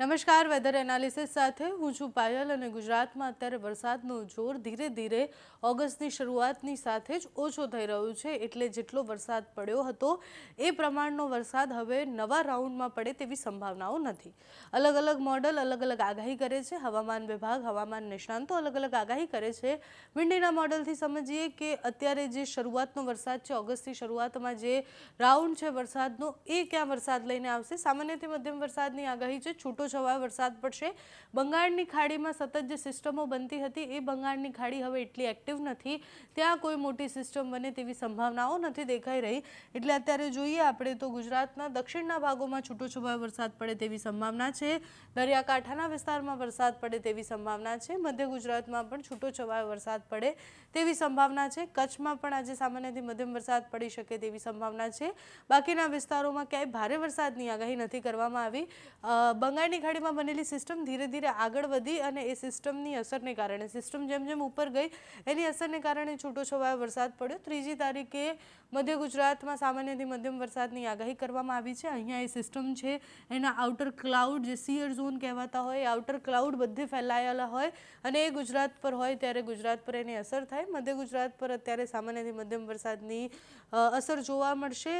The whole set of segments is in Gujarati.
નમસ્કાર વેધર એનાલિસિસ સાથે હું છું પાયલ અને ગુજરાતમાં અત્યારે વરસાદનો જોર ધીરે ધીરે ઓગસ્ટની શરૂઆતની સાથે જ ઓછો થઈ રહ્યો છે. એટલે જેટલો વરસાદ પડ્યો હતો, એ પ્રમાણનો વરસાદ હવે નવા રાઉન્ડમાં પડે તેવી સંભાવનાઓ નથી. અલગ અલગ મોડલ અલગ અલગ આગાહી કરે છે. હવામાન વિભાગ, હવામાન નિષ્ણાંતો અલગ અલગ આગાહી કરે છે. વિંડીના મોડલથી સમજીએ કે અત્યારે જે શરૂઆતનો વરસાદ છે, ઓગસ્ટની શરૂઆતમાં જે રાઉન્ડ છે વરસાદનો, એ ક્યાં વરસાદ લઈને આવશે? સામાન્યથી મધ્યમ વરસાદની આગાહી છે, છૂટો છવાયો વરસાદ પડશે. બંગાળની ખાડીમાં સતત જે સિસ્ટમો બનતી હતી એ બંગાળની ખાડી હવે એટલી એક્ટિવ નથી. ત્યાં કોઈ મોટી સિસ્ટમ બને તેવી સંભાવનાઓ નથી દેખાઈ રહી. એટલે અત્યારે જોઈએ આપણે તો ગુજરાતના દક્ષિણના ભાગોમાં છૂટો છવાયો વરસાદ પડે તેવી સંભાવના છે. દરિયાકાંઠાના વિસ્તારમાં વરસાદ પડે તેવી સંભાવના છે. મધ્ય ગુજરાતમાં પણ છૂટો છવાયો વરસાદ પડે તેવી સંભાવના છે. કચ્છમાં પણ આજે સામાન્યથી મધ્યમ વરસાદ પડી શકે તેવી સંભાવના છે. બાકીના વિસ્તારોમાં ક્યાંય ભારે વરસાદની આગાહી નથી કરવામાં આવી. અ, બંગાળની ઘડીમાં બનેલી સિસ્ટમ ધીરે ધીરે આગળ વધી અને એ સિસ્ટમની અસરને કારણે સિસ્ટમ જેમ જેમ ઉપર ગઈ, એની અસરને કારણે છૂટો છવાયો વરસાદ પડ્યો. ત્રીજી તારીખે મધ્ય ગુજરાતમાં સામાન્યથી મધ્યમ વરસાદની આગાહી કરવામાં આવી છે. અહીંયા એ સિસ્ટમ છે, એના આઉટર ક્લાઉડ જે સિયર ઝોન કહેવાતા હોય આઉટર ક્લાઉડ બધે ફેલાયેલા હોય અને એ ગુજરાત પર હોય ત્યારે ગુજરાત પર એની અસર થાય. મધ્ય ગુજરાત પર અત્યારે સામાન્યથી મધ્યમ વરસાદની અસર જોવા મળશે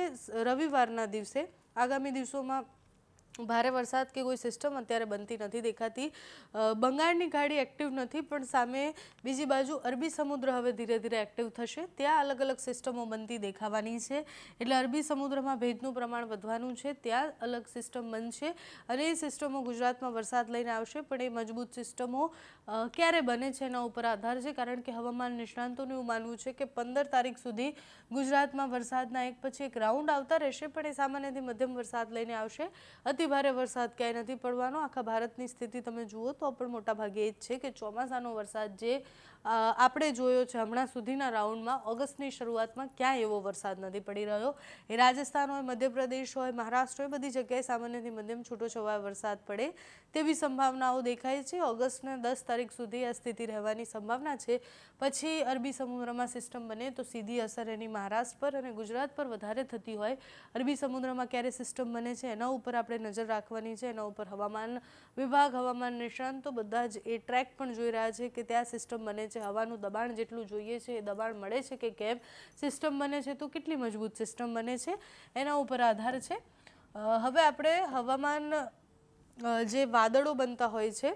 રવિવારના દિવસે. આગામી દિવસોમાં ભારે વરસાદ કે કોઈ સિસ્ટમ અત્યારે બનતી નથી દેખાતી. બંગાળની ખાડી એક્ટિવ નથી, પણ સામે બીજી બાજુ અરબી સમુદ્ર હવે ધીરે ધીરે એક્ટિવ થશે. ત્યાં અલગ અલગ સિસ્ટમો બનતી દેખાવાની છે. એટલે અરબી સમુદ્રમાં ભેજનું પ્રમાણ વધવાનું છે. ત્યાં અલગ સિસ્ટમ બનશે અને એ સિસ્ટમો ગુજરાતમાં વરસાદ લઈને આવશે, પણ એ મજબૂત સિસ્ટમો ક્યારે બને છે એના ઉપર આધાર છે. કારણ કે હવામાન નિષ્ણાંતોનું એવું માનવું છે કે પંદર તારીખ સુધી ગુજરાતમાં વરસાદના એક પછી એક રાઉન્ડ આવતા રહેશે, પણ એ સામાન્યથી મધ્યમ વરસાદ લઈને આવશે. અતિ ભારે વરસાદ ક્યાંય નથી પડવાનો. આખા ભારતની સ્થિતિ તમે જુઓ તો પણ મોટા ભાગે એ જ છે કે ચોમાસાનો વરસાદ જે આપણે જોયો છે હમણાં સુધીના રાઉન્ડમાં ઓગસ્ટની શરૂઆતમાં ક્યાંય એવો વરસાદ નથી પડી રહ્યો. એ રાજસ્થાન હોય, મધ્યપ્રદેશ હોય, મહારાષ્ટ્ર હોય, બધી જગ્યાએ સામાન્યથી મધ્યમ છૂટો છવાયો વરસાદ પડે તેવી સંભાવનાઓ દેખાય છે. ઓગસ્ટના દસ તારીખ સુધી આ સ્થિતિ રહેવાની સંભાવના છે. પછી અરબી સમુદ્રમાં સિસ્ટમ બને તો સીધી અસર એની મહારાષ્ટ્ર પર અને ગુજરાત પર વધારે થતી હોય. અરબી સમુદ્રમાં ક્યારે સિસ્ટમ બને છે એના ઉપર આપણે નજર રાખવાની છે. એના ઉપર હવામાન વિભાગ, હવામાન નિષ્ણાંતો બધા જ એ ટ્રેક પણ જોઈ રહ્યા છે કે ત્યાં સિસ્ટમ બને છે, હવાનું દબાણ જેટલું જોઈએ છે, એ દબાણ મળે છે કે કેમ? સિસ્ટમ બને છે તો કેટલી મજબૂત સિસ્ટમ બને છે? એના ઉપર આધાર છે. હવે આપણે હવામાન જે વાદળો બનતા હોય છે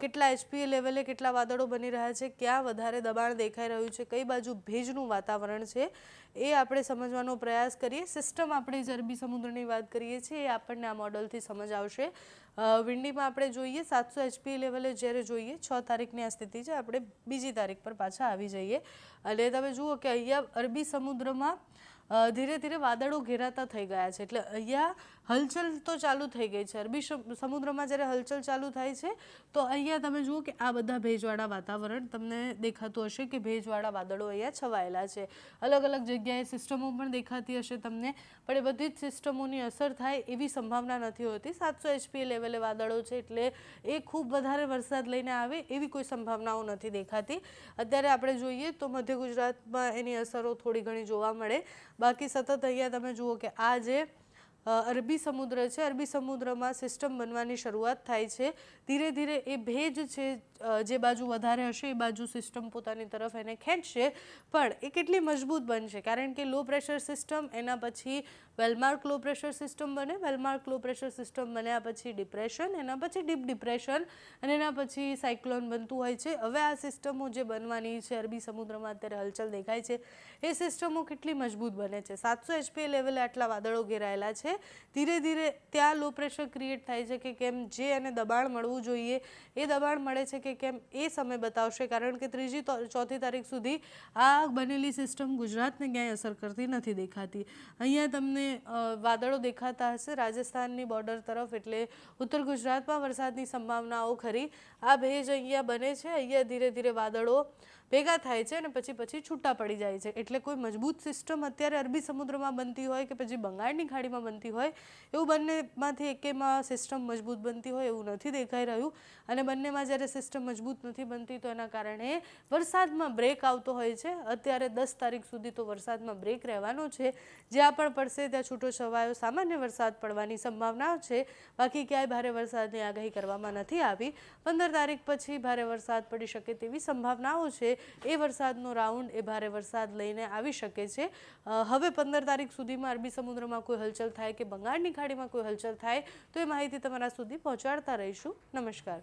કેટલા એચપીએ લેવલે કેટલા વાદળો બની રહ્યા છે, ક્યાં વધારે દબાણ દેખાઈ રહ્યું છે, કઈ બાજુ ભેજનું વાતાવરણ છે એ આપણે સમજવાનો પ્રયાસ કરીએ. સિસ્ટમ આપણે જે અરબી સમુદ્રની વાત કરીએ છીએ, એ આપણને આ મોડલથી સમજ આવશે. વિંડીમાં આપણે જોઈએ, સાતસો એચપી લેવલે જ્યારે જોઈએ, છ તારીખની આ સ્થિતિ છે, આપણે બીજી તારીખ પર પાછા આવી જઈએ. અને તમે જુઓ કે અહીંયા અરબી સમુદ્રમાં ધીરે ધીરે વાદળો ઘેરાતા થઈ ગયા છે. એટલે અહીંયા હલચલ તો ચાલુ થઈ ગઈ છે. અરબી સમુદ્રમાં જ્યારે હલચલ ચાલુ થાય છે, તો અહીંયા તમે જુઓ કે આ બધા ભેજવાળા વાતાવરણ તમને દેખાતું હશે કે ભેજવાળા વાદળો અહીંયા છવાયેલા છે. અલગ અલગ જગ્યાએ સિસ્ટમો પણ દેખાતી હશે તમને. પણ એ બધી જ સિસ્ટમોની અસર થાય એવી સંભાવના નથી હોતી. સાતસો એચપી લેવલે વાદળો છે એટલે એ ખૂબ વધારે વરસાદ લઈને આવે એવી કોઈ સંભાવનાઓ નથી દેખાતી. અત્યારે આપણે જોઈએ તો મધ્ય ગુજરાતમાં એની અસરો થોડી ઘણી જોવા મળે. બાકી સતત અહીંયા તમે જુઓ કે આ જે અરબી સમુદ્ર છે. અરબી સમુદ્રમાં સિસ્ટમ બનવાની શરૂઆત થાય છે. ધીરે ધીરે એ ભેજ છે જે બાજુ વધારે હશે, એ બાજુ સિસ્ટમ પોતાની તરફ એને ખેંચશે. પણ એ કેટલી મજબૂત બનશે? કારણ કે લો પ્રેશર સિસ્ટમ, એના પછી વેલમાર્ક લો પ્રેશર સિસ્ટમ બને, વેલમાર્ક લો પ્રેશર સિસ્ટમ બન્યા પછી ડિપ્રેશન, એના પછી ડીપ ડિપ્રેશન અને એના પછી સાયક્લોન બનતું હોય છે. હવે આ સિસ્ટમો જે બનવાની છે, અરબી સમુદ્રમાં અત્યારે હલચલ દેખાય છે. એ સિસ્ટમો કેટલી મજબૂત બને છે? સાતસો એચપી લેવલે આટલા વાદળો ઘેરાયેલા છે. ધીરે ધીરે ત્યાં લો પ્રેશર ક્રિએટ થાય છે કે કેમ જે એને દબાણ મળવું જોઈએ. એ દબાણ મળે છે કે કેમ એ સમય બતાવશે, કારણ કે ત્રીજી ચોથી તારીખ સુધી આ બનેલી સિસ્ટમ ગુજરાતને ક્યાંય અસર કરતી નથી દેખાતી. અહીંયા તમને વાદળો દેખાતા હશે રાજસ્થાનની બોર્ડર તરફ એટલે ઉત્તર ગુજરાતમાં વરસાદની સંભાવનાઓ ખરી. આ ભેજ અહીંયા બને છે. અહીંયા ધીરે ધીરે વાદળો ભેગા થાય છે અને પછી પછી છૂટા પડી જાય છે. એટલે કોઈ મજબૂત સિસ્ટમ અત્યારે અરબી સમુદ્રમાં બનતી હોય કે પછી બંગાળની ખાડીમાં બનતી હોય, એવું બંનેમાંથી એકેમાં સિસ્ટમ મજબૂત બનતી હોય એવું નથી દેખાઈ રહ્યું. અને બંનેમાં જ્યારે સિસ્ટમ મજબૂત નથી બનતી તો એના કારણે વરસાદમાં બ્રેક આવતો હોય છે. અત્યારે દસ તારીખ સુધી તો વરસાદમાં બ્રેક રહેવાનો છે. જ્યાં પણ પડશે ત્યાં છૂટો છવાયો સામાન્ય વરસાદ પડવાની સંભાવના છે. બાકી ક્યાંય ભારે વરસાદની આગાહી કરવામાં નથી આવી. પંદર તારીખ પછી ભારે વરસાદ પડી શકે તેવી સંભાવનાઓ છે. એ વરસાદનો રાઉન્ડ એ ભારે વરસાદ લઈને આવી શકે છે. હવે પંદર તારીખ સુધીમાં અરબી સમુદ્રમાં કોઈ હલચલ થાય કે બંગાળની ખાડીમાં કોઈ હલચલ થાય તો એ માહિતી તમારા સુધી પહોંચાડતા રહીશું. નમસ્કાર.